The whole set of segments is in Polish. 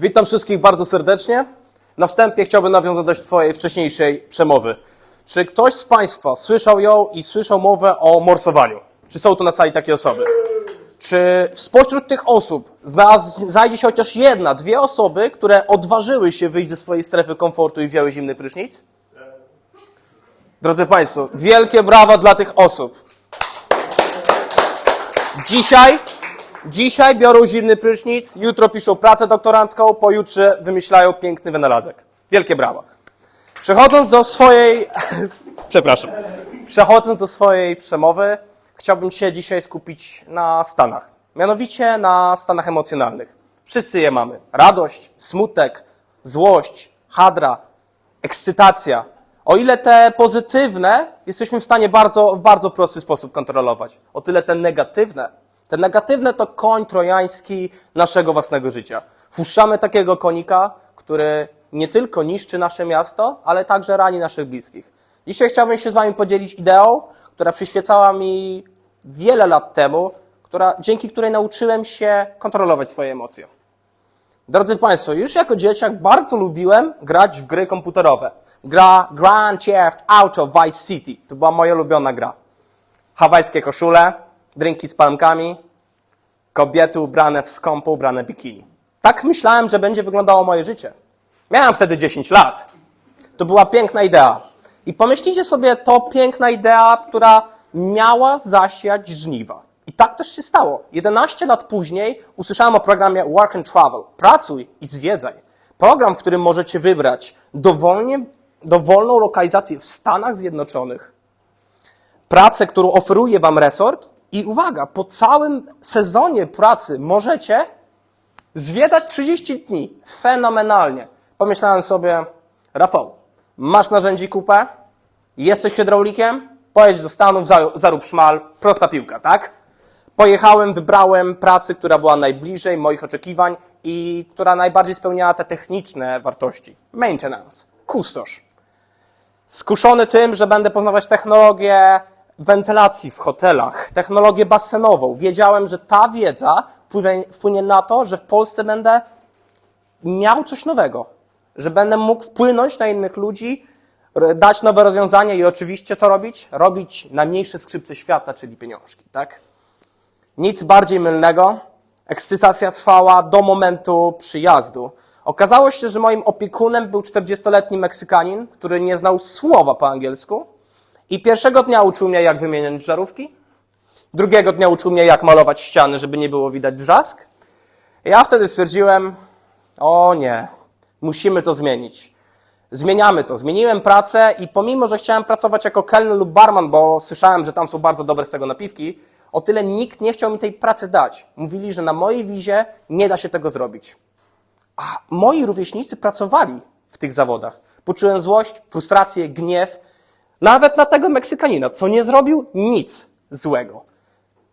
Witam wszystkich bardzo serdecznie. Na wstępie chciałbym nawiązać do Twojej wcześniejszej przemowy. Czy ktoś z Państwa słyszał ją i słyszał mowę o morsowaniu? Czy są tu na sali takie osoby? Czy spośród tych osób znajdzie się chociaż jedna, dwie osoby, które odważyły się wyjść ze swojej strefy komfortu i wzięły zimny prysznic? Drodzy Państwo, wielkie brawa dla tych osób. Dzisiaj, dzisiaj biorą zimny prysznic, jutro piszą pracę doktorancką, pojutrze wymyślają piękny wynalazek. Wielkie brawa. Przechodząc do swojej, przepraszam, przechodząc do swojej przemowy, chciałbym się dzisiaj skupić na stanach. Mianowicie na stanach emocjonalnych. Wszyscy je mamy. Radość, smutek, złość, hadra, ekscytacja. O ile te pozytywne jesteśmy w stanie bardzo, w bardzo prosty sposób kontrolować, o tyle te negatywne, te negatywne to koń trojański naszego własnego życia. Wpuszczamy takiego konika, który nie tylko niszczy nasze miasto, ale także rani naszych bliskich. Dzisiaj chciałbym się z Wami podzielić ideą, która przyświecała mi wiele lat temu, która, dzięki której nauczyłem się kontrolować swoje emocje. Drodzy Państwo, już jako dzieciak bardzo lubiłem grać w gry komputerowe. Gra Grand Theft Auto Vice City. To była moja ulubiona gra. Hawajskie koszule, drinki z palmkami, kobiety ubrane w skąpo ubrane bikini. Tak myślałem, że będzie wyglądało moje życie. Miałem wtedy 10 lat. To była piękna idea. I pomyślcie sobie, to piękna idea, która miała zasiać żniwa. I tak też się stało. 11 lat później usłyszałem o programie Work and Travel. Pracuj i zwiedzaj. Program, w którym możecie wybrać dowolnie, dowolną lokalizację w Stanach Zjednoczonych, pracę, którą oferuje Wam resort i uwaga, po całym sezonie pracy możecie zwiedzać 30 dni. Fenomenalnie. Pomyślałem sobie, Rafał, masz narzędzi kupę, jesteś hydraulikiem, pojedź do Stanów, za- zarób szmal, prosta piłka, tak? Pojechałem, wybrałem pracę, która była najbliżej moich oczekiwań i która najbardziej spełniała te techniczne wartości. Maintenance, kustosz. Skuszony tym, że będę poznawać technologię wentylacji w hotelach, technologię basenową. Wiedziałem, że ta wiedza wpłynie, na to, że w Polsce będę miał coś nowego, że będę mógł wpłynąć na innych ludzi, dać nowe rozwiązania i oczywiście co robić? Robić najmniejsze skrzypce świata, czyli pieniążki, tak? Nic bardziej mylnego. Ekscytacja trwała do momentu przyjazdu. Okazało się, że moim opiekunem był 40-letni Meksykanin, który nie znał słowa po angielsku. I pierwszego dnia uczył mnie, jak wymieniać żarówki. Drugiego dnia uczył mnie, jak malować ściany, żeby nie było widać drzask. Ja wtedy stwierdziłem, o nie, musimy to zmienić. Zmieniamy to. Zmieniłem pracę i pomimo, że chciałem pracować jako kelner lub barman, bo słyszałem, że tam są bardzo dobre z tego napiwki, o tyle nikt nie chciał mi tej pracy dać. Mówili, że na mojej wizie nie da się tego zrobić. A moi rówieśnicy pracowali w tych zawodach. Poczułem złość, frustrację, gniew, nawet na tego Meksykanina, co nie zrobił nic złego.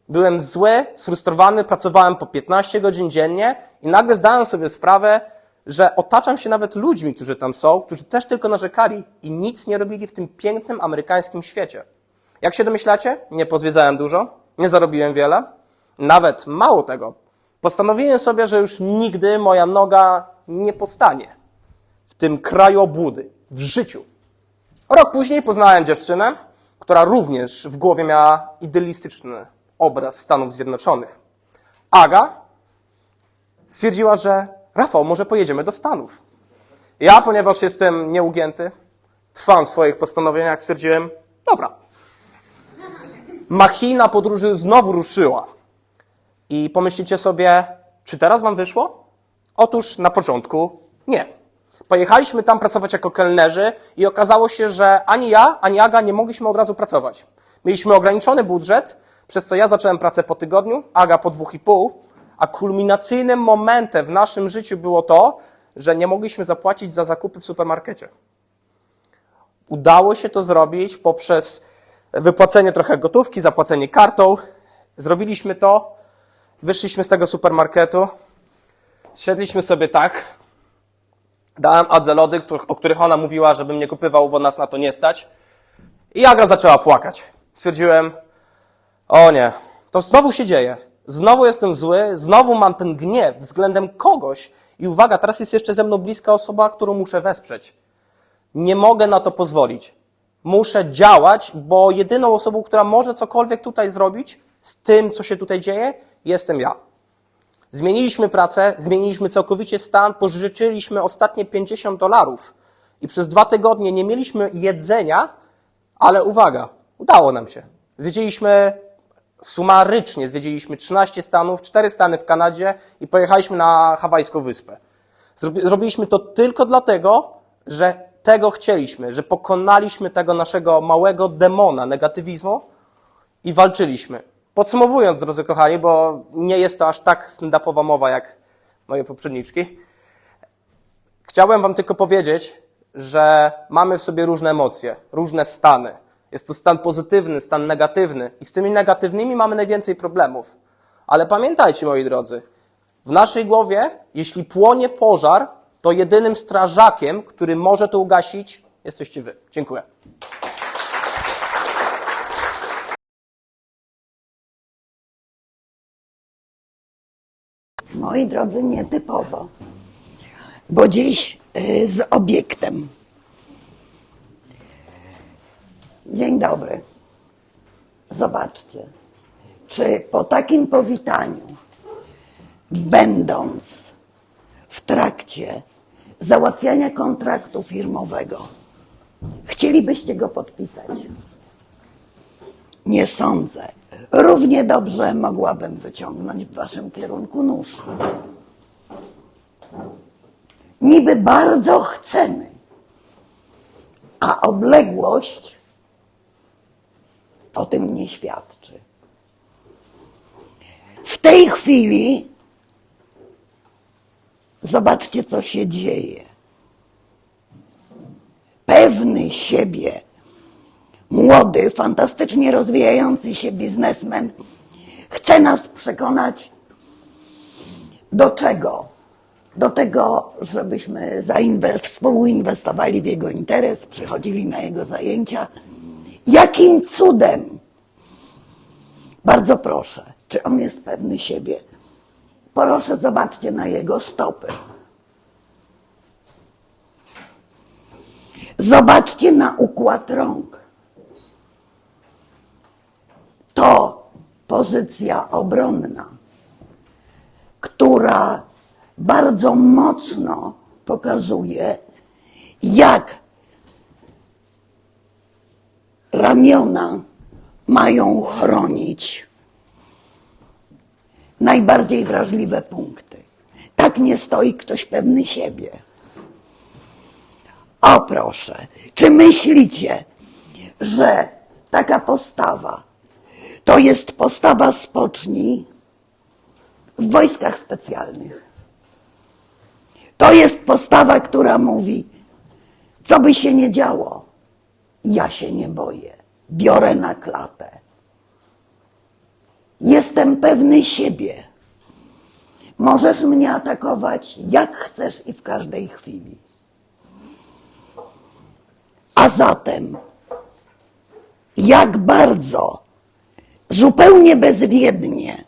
Byłem zły, sfrustrowany, pracowałem po 15 godzin dziennie i nagle zdałem sobie sprawę, że otaczam się nawet ludźmi, którzy tam są, którzy też tylko narzekali i nic nie robili w tym pięknym amerykańskim świecie. Jak się domyślacie, nie pozwiedzałem dużo, nie zarobiłem wiele, nawet mało tego. Postanowiłem sobie, że już nigdy moja noga nie postanie w tym kraju obłudy, w życiu. Rok później poznałem dziewczynę, która również w głowie miała idealistyczny obraz Stanów Zjednoczonych. Aga stwierdziła, że Rafał, może pojedziemy do Stanów. Ja, ponieważ jestem nieugięty, trwam w swoich postanowieniach, stwierdziłem, dobra. Machina podróży znowu ruszyła. I pomyślicie sobie, czy teraz wam wyszło? Otóż na początku nie. Pojechaliśmy tam pracować jako kelnerzy i okazało się, że ani ja, ani Aga nie mogliśmy od razu pracować. Mieliśmy ograniczony budżet, przez co ja zacząłem pracę po tygodniu, Aga po dwóch i pół, a kulminacyjnym momentem w naszym życiu było to, że nie mogliśmy zapłacić za zakupy w supermarkecie. Udało się to zrobić poprzez wypłacenie trochę gotówki, zapłacenie kartą. Zrobiliśmy to, wyszliśmy z tego supermarketu, siedliśmy sobie tak, dałem Adze lody, o których ona mówiła, żebym nie kupywał, bo nas na to nie stać. I Aga zaczęła płakać. Stwierdziłem, o nie, to znowu się dzieje. Znowu jestem zły, znowu mam ten gniew względem kogoś I uwaga, teraz jest jeszcze ze mną bliska osoba, którą muszę wesprzeć. Nie mogę na to pozwolić. Muszę działać, bo jedyną osobą, która może cokolwiek tutaj zrobić z tym, co się tutaj dzieje, jestem ja. Zmieniliśmy pracę, zmieniliśmy całkowicie stan, pożyczyliśmy ostatnie 50 dolarów i przez dwa tygodnie nie mieliśmy jedzenia, ale uwaga, udało nam się. Zwiedziliśmy sumarycznie, zwiedziliśmy 13 stanów, 4 stany w Kanadzie i pojechaliśmy na hawajską wyspę. Zrobi- Zrobiliśmy to tylko dlatego, że tego chcieliśmy, że pokonaliśmy tego naszego małego demona negatywizmu i walczyliśmy. Podsumowując, drodzy kochani, bo nie jest to aż tak stand-upowa mowa jak moje poprzedniczki, chciałem wam tylko powiedzieć, że mamy w sobie różne emocje, różne stany. Jest to stan pozytywny, stan negatywny i z tymi negatywnymi mamy najwięcej problemów. Ale pamiętajcie, moi drodzy, w naszej głowie, jeśli płonie pożar, to jedynym strażakiem, który może to ugasić, jesteście wy. Dziękuję. Moi drodzy, nietypowo, bo dziś y, z obiektem. Dzień dobry. Zobaczcie, czy po takim powitaniu, będąc w trakcie załatwiania kontraktu firmowego, chcielibyście go podpisać? Nie sądzę. Równie dobrze mogłabym wyciągnąć w waszym kierunku nóż. Niby bardzo chcemy, a odległość o tym nie świadczy. W tej chwili zobaczcie, co się dzieje. Pewny siebie młody, fantastycznie rozwijający się biznesmen chce nas przekonać do czego? Do tego, żebyśmy współinwestowali w jego interes, przychodzili na jego zajęcia. Jakim cudem? Bardzo proszę, czy on jest pewny siebie? Proszę, zobaczcie na jego stopy. Zobaczcie na układ rąk to pozycja obronna, która bardzo mocno pokazuje, jak ramiona mają chronić najbardziej wrażliwe punkty. Tak nie stoi ktoś pewny siebie. O proszę, czy myślicie, że taka postawa to jest postawa spoczni w wojskach specjalnych? To jest postawa, która mówi, co by się nie działo, ja się nie boję, biorę na klatę. Jestem pewny siebie. Możesz mnie atakować jak chcesz i w każdej chwili. A zatem, jak bardzo zupełnie bezwiednie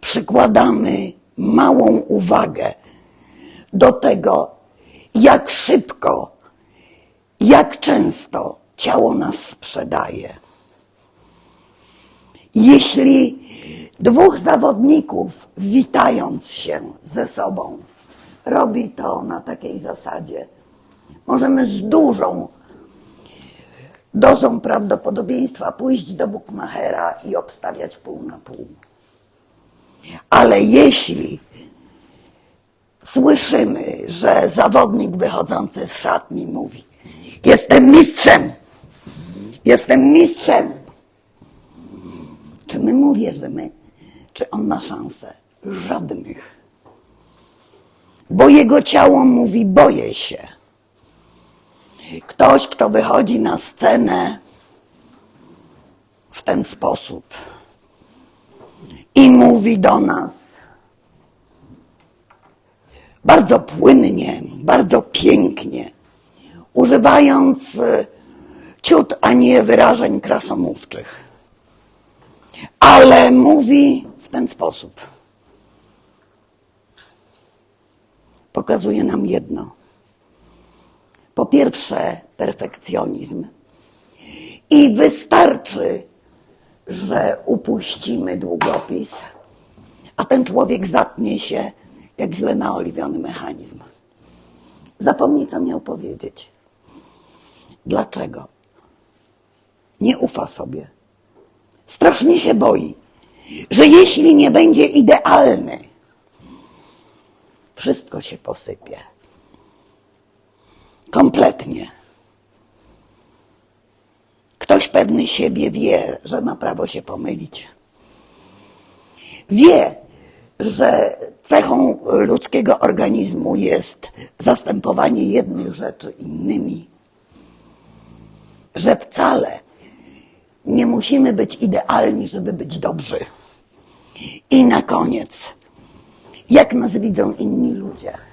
przykładamy małą uwagę do tego, jak szybko, jak często ciało nas sprzedaje. Jeśli dwóch zawodników, witając się ze sobą, robi to na takiej zasadzie, możemy z dużą dozą prawdopodobieństwa pójść do Bukmachera i obstawiać pół na pół. Ale jeśli słyszymy, że zawodnik wychodzący z szatni mówi: Jestem mistrzem, jestem mistrzem, czy my mu wierzymy, czy on ma szansę? Żadnych. Bo jego ciało mówi: Boję się. Ktoś, kto wychodzi na scenę w ten sposób i mówi do nas bardzo płynnie, bardzo pięknie, używając e, ciut, a nie wyrażeń krasomówczych, ale mówi w ten sposób. pokazuje nam jedno. Po pierwsze, perfekcjonizm. I wystarczy, że upuścimy długopis, a ten człowiek zatnie się jak źle naoliwiony mechanizm. Zapomni, co miał powiedzieć. Dlaczego? Nie ufa sobie. Strasznie się boi, że jeśli nie będzie idealny, wszystko się posypie. Kompletnie. Ktoś pewny siebie wie, że ma prawo się pomylić. Wie, że cechą ludzkiego organizmu jest zastępowanie jednych rzeczy innymi. Że wcale nie musimy być idealni, żeby być dobrzy. I na koniec, jak nas widzą inni ludzie.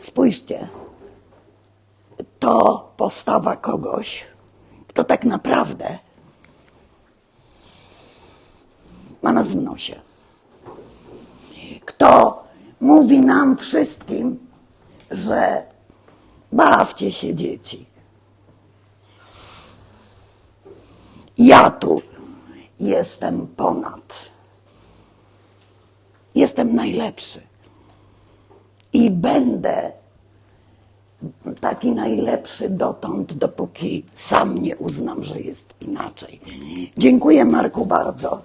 Spójrzcie, to postawa kogoś, kto tak naprawdę ma nas w nosie. Kto mówi nam wszystkim, że bawcie się dzieci. Ja tu jestem ponad. Jestem najlepszy. I będę taki najlepszy dotąd, dopóki sam nie uznam, że jest inaczej. Dziękuję Marku bardzo.